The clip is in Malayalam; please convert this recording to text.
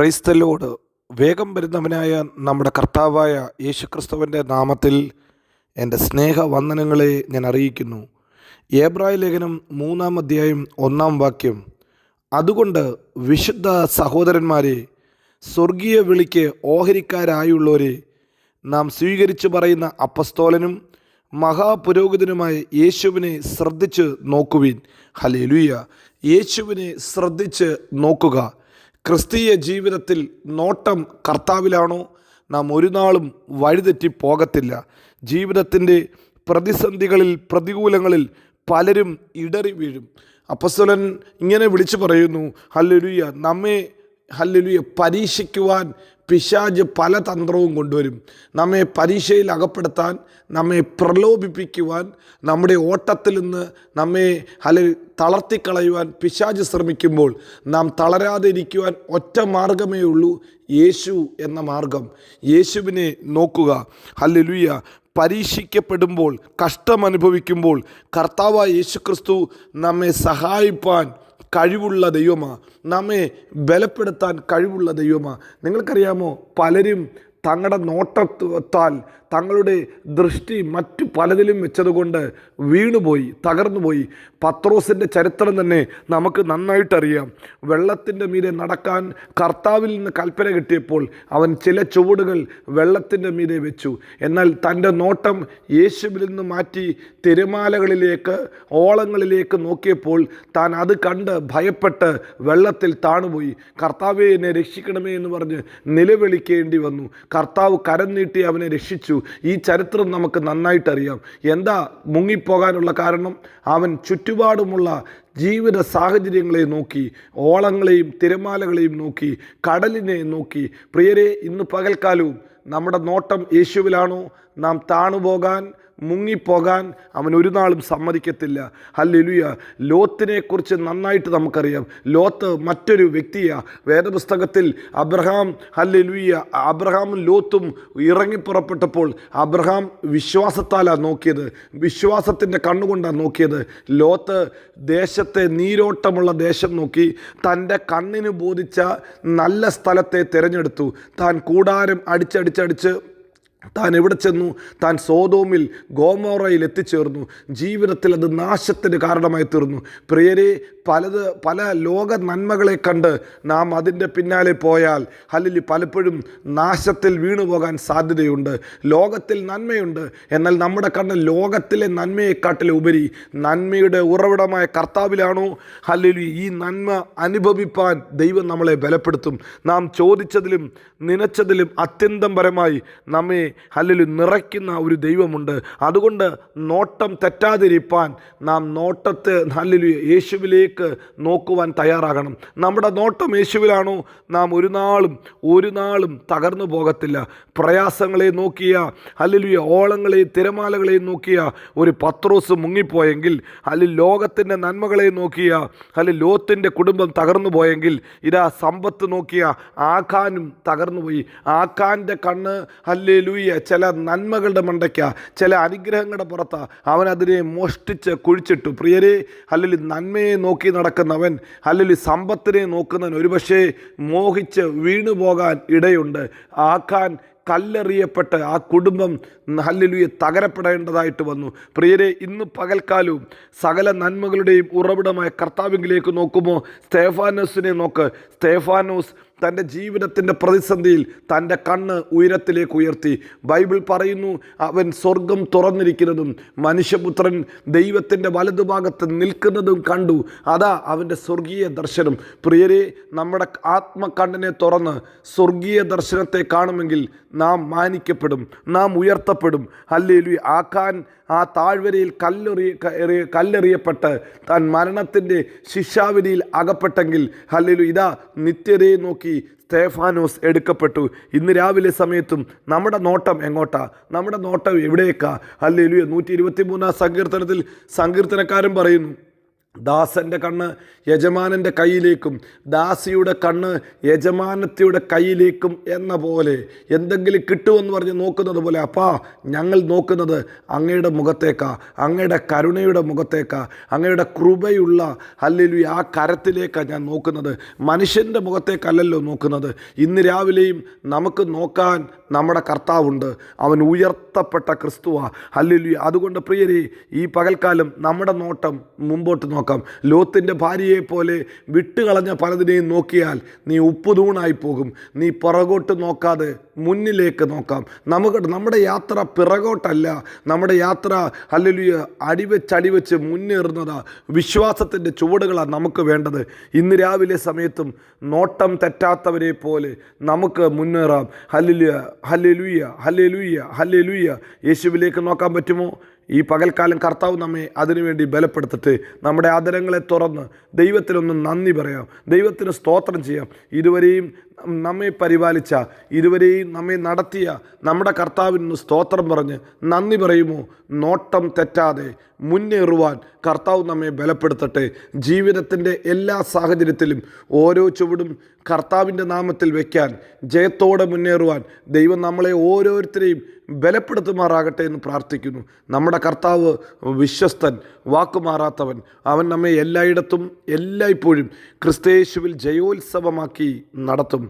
ക്രൈസ്തലോട് വേഗം വരുന്നവനായ നമ്മുടെ കർത്താവായ യേശുക്രിസ്തുവിന്റെ നാമത്തിൽ എന്റെ സ്നേഹവന്ദനങ്ങളെ ഞാൻ അറിയിക്കുന്നു. ഏബ്രായ ലേഖനം മൂന്നാം അധ്യായം ഒന്നാം വാക്യം. അതുകൊണ്ട് വിശുദ്ധ സഹോദരന്മാരെ സ്വർഗീയ വിളിക്ക് ഓഹരിക്കാരായുള്ളവരെ നാം സ്വീകരിച്ചു പറയുന്ന അപ്പസ്തോലനും മഹാപുരോഹിതനുമായ യേശുവിനെ ശ്രദ്ധിച്ച് നോക്കുവിൻ. ഹലേലുയ യേശുവിനെ ശ്രദ്ധിച്ച് നോക്കുക. ക്രിസ്തീയ ജീവിതത്തിൽ നോട്ടം കർത്താവിലാണോ? നാം ഒരു നാളും വഴിതെറ്റി പോകത്തില്ല. ജീവിതത്തിന്റെ പ്രതിസന്ധികളിൽ പ്രതികൂലങ്ങളിൽ പലരും ഇടറി വീഴും. അപ്പസ്വലൻ ഇങ്ങനെ വിളിച്ചു പറയുന്നു ഹല്ലുലുയ നമ്മെ ഹല്ലുലുയ പരീക്ഷിക്കുവാൻ പിശാജ് പല തന്ത്രവും കൊണ്ടുവരും. നമ്മെ പരീക്ഷയിൽ അകപ്പെടുത്താൻ നമ്മെ പ്രലോഭിപ്പിക്കുവാൻ നമ്മുടെ ഓട്ടത്തിൽ നിന്ന് നമ്മെ ഹല തളർത്തിക്കളയുവാൻ പിശാജ് ശ്രമിക്കുമ്പോൾ നാം തളരാതെ ഇരിക്കുവാൻ ഒറ്റ മാർഗമേ ഉള്ളൂ യേശു എന്ന മാർഗം. യേശുവിനെ നോക്കുക. ഹല്ലുലുയ. പരീക്ഷിക്കപ്പെടുമ്പോൾ കഷ്ടമനുഭവിക്കുമ്പോൾ കർത്താവായ യേശുക്രിസ്തു നമ്മെ സഹായിപ്പാൻ കഴിവുള്ള ദൈവമാ നമ്മെ ബലപ്പെടുത്താൻ കഴിവുള്ള ദൈവമാ നിങ്ങൾക്കറിയാമോ പലരും തങ്ങളുടെ നോട്ടത്താൽ തങ്ങളുടെ ദൃഷ്ടി മറ്റു പലതിലും വെച്ചതുകൊണ്ട് വീണുപോയി തകർന്നുപോയി. പത്രോസിന്റെ ചരിത്രം തന്നെ നമുക്ക് നന്നായിട്ടറിയാം. വെള്ളത്തിന്റെ മീതെ നടക്കാൻ കർത്താവിൽ നിന്ന് കൽപ്പന കിട്ടിയപ്പോൾ അവൻ ചില ചുവടുകൾ വെള്ളത്തിന്റെ മീതെ വെച്ചു. എന്നാൽ തന്റെ നോട്ടം യേശുവിൽ നിന്ന് മാറ്റി തിരമാലകളിലേക്ക് ഓളങ്ങളിലേക്ക് നോക്കിയപ്പോൾ താൻ അത് കണ്ട് ഭയപ്പെട്ട് വെള്ളത്തിൽ താണുപോയി. കർത്താവെ എന്നെ രക്ഷിക്കണമേ എന്ന് പറഞ്ഞ് നിലവിളിക്കേണ്ടി വന്നു. കർത്താവ് കരം നീട്ടി അവനെ രക്ഷിച്ചു. ഈ ചരിത്രം നമുക്ക് നന്നായിട്ടറിയാം എന്താ മുങ്ങിപ്പോകാനുള്ള കാരണം? അവൻ ചുറ്റുപാടുമുള്ള ജീവിത സാഹചര്യങ്ങളെ നോക്കി ഓളങ്ങളെയും തിരമാലകളെയും നോക്കി കടലിനെ നോക്കി. പ്രിയരെ ഇന്ന് പകൽക്കാലവും നമ്മുടെ നോട്ടം യേശുവിലാണോ? നാം താണുപോകാൻ മുങ്ങിപ്പോകാൻ അവൻ ഒരു നാളും സമ്മതിക്കത്തില്ല. ഹല്ലുയ ലോത്തിനെക്കുറിച്ച് നന്നായിട്ട് നമുക്കറിയാം. ലോത്ത് മറ്റൊരു വ്യക്തിയാണ് വേദപുസ്തകത്തിൽ അബ്രഹാം ഹല്ലുയ അബ്രഹാമും ലോത്തും ഇറങ്ങിപ്പുറപ്പെട്ടപ്പോൾ അബ്രഹാം വിശ്വാസത്താലാണ് നോക്കിയത്. വിശ്വാസത്തിന്റെ കണ്ണുകൊണ്ടാണ് നോക്കിയത്. ലോത്ത് ദേശത്തെ നീരോട്ടമുള്ള ദേശം നോക്കി തന്റെ കണ്ണിന് ബോധിച്ച നല്ല സ്ഥലത്തെ തിരഞ്ഞെടുത്തു. താൻ കൂടാരം അടിച്ചടിച്ചടിച്ച് താൻ എവിടെ ചെന്നു? താൻ സോതോമിൽ ഗോമോറയിൽ എത്തിച്ചേർന്നു. ജീവിതത്തിൽ അത് നാശത്തിന് കാരണമായി തീർന്നു. പ്രിയരെ പലത് പല ലോക നന്മകളെ കണ്ട് നാം അതിന്റെ പിന്നാലെ പോയാൽ അല്ലെങ്കിൽ പലപ്പോഴും നാശത്തിൽ വീണു പോകാൻ സാധ്യതയുണ്ട്. ലോകത്തിൽ നന്മയുണ്ട്. എന്നാൽ നമ്മുടെ കണ്ണ് ലോകത്തിലെ നന്മയെക്കാട്ടിൽ ഉപരി നന്മയുടെ ഉറവിടമായ കർത്താവിലാണോ? അല്ലെങ്കിൽ ഈ നന്മ അനുഭവിപ്പാൻ ദൈവം നമ്മളെ ബലപ്പെടുത്തും. നാം ചോദിച്ചതിലും നനച്ചതിലും അത്യന്തം പരമായി നമ്മെ അല്ലെങ്കിൽ നിറയ്ക്കുന്ന ഒരു ദൈവമുണ്ട്. അതുകൊണ്ട് നോട്ടം തെറ്റാതിരിപ്പാൻ നാം നോട്ടത്തെ അല്ലെങ്കിൽ യേശുവിലേക്ക് നോക്കുവാൻ തയ്യാറാകണം. നമ്മുടെ നോട്ടം യേശുവിലാണോ? നാം ഒരു നാളും ഒരു നാളും തകർന്നു പോകത്തില്ല. പ്രയാസങ്ങളെ നോക്കിയ അല്ലെങ്കിൽ ഓളങ്ങളെയും തിരമാലകളെയും നോക്കിയ ഒരു പത്രോസ് മുങ്ങിപ്പോയെങ്കിൽ അല്ലെങ്കിൽ ലോകത്തിന്റെ നന്മകളെ നോക്കിയ അല്ലെങ്കിൽ ലോത്തിന്റെ കുടുംബം തകർന്നു പോയെങ്കിൽ ഇതാ സമ്പത്ത് നോക്കിയ ആഖാനും തകർന്നുപോയി. ആഖാന്റെ കണ്ണ് അല്ലേ ലൂയ ചില നന്മകളുടെ മണ്ടയ്ക്ക ചില അനുഗ്രഹങ്ങളുടെ പുറത്ത് അവൻ അതിനെ മോഷ്ടിച്ച് കുഴിച്ചിട്ടു. പ്രിയരെ അല്ലെങ്കിൽ നന്മയെ നോക്കി നടക്കുന്നവൻ അല്ലെങ്കിൽ സമ്പത്തിനെ നോക്കുന്നവൻ ഒരുപക്ഷെ മോഹിച്ച് വീണുപോകാൻ ഇടയുണ്ട്. ആക്കാൻ കല്ലെറിയപ്പെട്ട് ആ കുടുംബം ഹല്ലുലുയെ തകരപ്പെടേണ്ടതായിട്ട് വന്നു. പ്രിയരെ ഇന്ന് പകൽക്കാലവും സകല നന്മകളുടെയും ഉറവിടമായ കർത്താവിങ്കിലേക്ക് നോക്കുമോ? സ്തേഫാനോസിനെ നോക്ക്. സ്തേഫാനോസ് തന്റെ ജീവിതത്തിന്റെ പ്രതിസന്ധിയിൽ തന്റെ കണ്ണ് ഉയരത്തിലേക്ക് ഉയർത്തി. ബൈബിൾ പറയുന്നു അവൻ സ്വർഗം തുറന്നിരിക്കുന്നതും മനുഷ്യപുത്രൻ ദൈവത്തിന്റെ വലതുഭാഗത്ത് നിൽക്കുന്നതും കണ്ടു. അതാ അവന്റെ സ്വർഗീയ ദർശനം. പ്രിയരെ നമ്മുടെ ആത്മകണ്ണിനെ തുറന്ന് സ്വർഗീയ ദർശനത്തെ കാണുമെങ്കിൽ നാം മാനിക്കപ്പെടും നാം ഉയർത്തപ്പെടും. അല്ലേലു ആക്കാൻ ആ താഴ്വരയിൽ കല്ലെറിയ കല്ലെറിയപ്പെട്ട് താൻ മരണത്തിന്റെ ശിക്ഷാവിധിയിൽ അകപ്പെട്ടെങ്കിൽ അല്ലേലു ഇതാ നിത്യതയെ നോക്കി സ്തേഫാനോസ് എടുക്കപ്പെട്ടു. ഇന്ന് രാവിലെ സമയത്തും നമ്മുടെ നോട്ടം എങ്ങോട്ടാ? നമ്മുടെ നോട്ടം എവിടേക്കാ? അല്ലേലു നൂറ്റി ഇരുപത്തി മൂന്നാം സങ്കീർത്തനത്തിൽ സങ്കീർത്തനക്കാരൻ പറയുന്നു ദാസന്റെ കണ്ണ് യജമാനന്റെ കയ്യിലേക്കും ദാസിയുടെ കണ്ണ് യജമാനത്തിയുടെ കയ്യിലേക്കും എന്ന പോലെ എന്തെങ്കിലും കിട്ടുമെന്ന് പറഞ്ഞ് നോക്കുന്നത് പോലെ അപ്പാ ഞങ്ങൾ നോക്കുന്നത് അങ്ങയുടെ മുഖത്തേക്കാ അങ്ങയുടെ കരുണയുടെ മുഖത്തേക്കാ അങ്ങയുടെ കൃപയുള്ള അല്ലെങ്കിൽ ആ കരത്തിലേക്കാണ് ഞാൻ നോക്കുന്നത്. മനുഷ്യന്റെ മുഖത്തേക്കല്ലല്ലോ നോക്കുന്നത്. ഇന്ന് രാവിലെയും നമുക്ക് നോക്കാൻ നമ്മുടെ കർത്താവുണ്ട്. അവൻ ഉയർത്തപ്പെട്ട ക്രിസ്തുവാ. അല്ലെങ്കിൽ അതുകൊണ്ട് പ്രിയരെ ഈ പകൽക്കാലം നമ്മുടെ നോട്ടം മുമ്പോട്ട് നോക്കാം ലോത്തിന്റെ ഭാര്യയെ പോലെ വിട്ടുകളഞ്ഞ പലതിനെയും നോക്കിയാൽ നീ ഉപ്പുതൂണായി പോകും. നീ പുറകോട്ട് നോക്കാതെ മുന്നിലേക്ക് നോക്കാം. നമുക്ക് നമ്മുടെ യാത്ര പിറകോട്ടല്ല. നമ്മുടെ യാത്ര അല്ലെങ്കിൽ അടിവെച്ചടിവെച്ച് അടിവെച്ച് മുന്നേറുന്നതാ വിശ്വാസത്തിന്റെ ചുവടുകളാണ് നമുക്ക് വേണ്ടത്. ഇന്ന് രാവിലെ സമയത്തും നോട്ടം തെറ്റാത്തവരെ പോലെ നമുക്ക് മുന്നേറാം. Hallelujah hallelujah hallelujah hallelujah. യേശുവിലേക്ക് നോക്കാൻ പറ്റുമോ? ഈ പകൽക്കാലം കർത്താവ് നമ്മെ അതിനുവേണ്ടി ബലപ്പെടുത്തിട്ട് നമ്മുടെ ആദരങ്ങളെ തുറന്ന് ദൈവത്തിനൊന്ന് നന്ദി പറയാം. ദൈവത്തിന് സ്തോത്രം ചെയ്യാം. ഇതുവരെയും നമ്മെ പരിപാലിച്ച ഇരുവരെയും നമ്മെ നടത്തിയ നമ്മുടെ കർത്താവിന് സ്തോത്രം പറഞ്ഞ് നന്ദി പറയുമോ? നോട്ടം തെറ്റാതെ മുന്നേറുവാൻ കർത്താവ് നമ്മെ ബലപ്പെടുത്തട്ടെ. ജീവിതത്തിന്റെ എല്ലാ സാഹചര്യത്തിലും ഓരോ ചുവടും കർത്താവിന്റെ നാമത്തിൽ വയ്ക്കാൻ ജയത്തോടെ മുന്നേറുവാൻ ദൈവം നമ്മളെ ഓരോരുത്തരെയും ബലപ്പെടുത്തുമാറാകട്ടെ എന്ന് പ്രാർത്ഥിക്കുന്നു. നമ്മുടെ കർത്താവ് വിശ്വസ്തൻ വാക്കുമാറാത്തവൻ. അവൻ നമ്മെ എല്ലായിടത്തും എല്ലായ്പ്പോഴും ക്രിസ്തേശുവിൽ ജയോത്സവമാക്കി നടത്തും.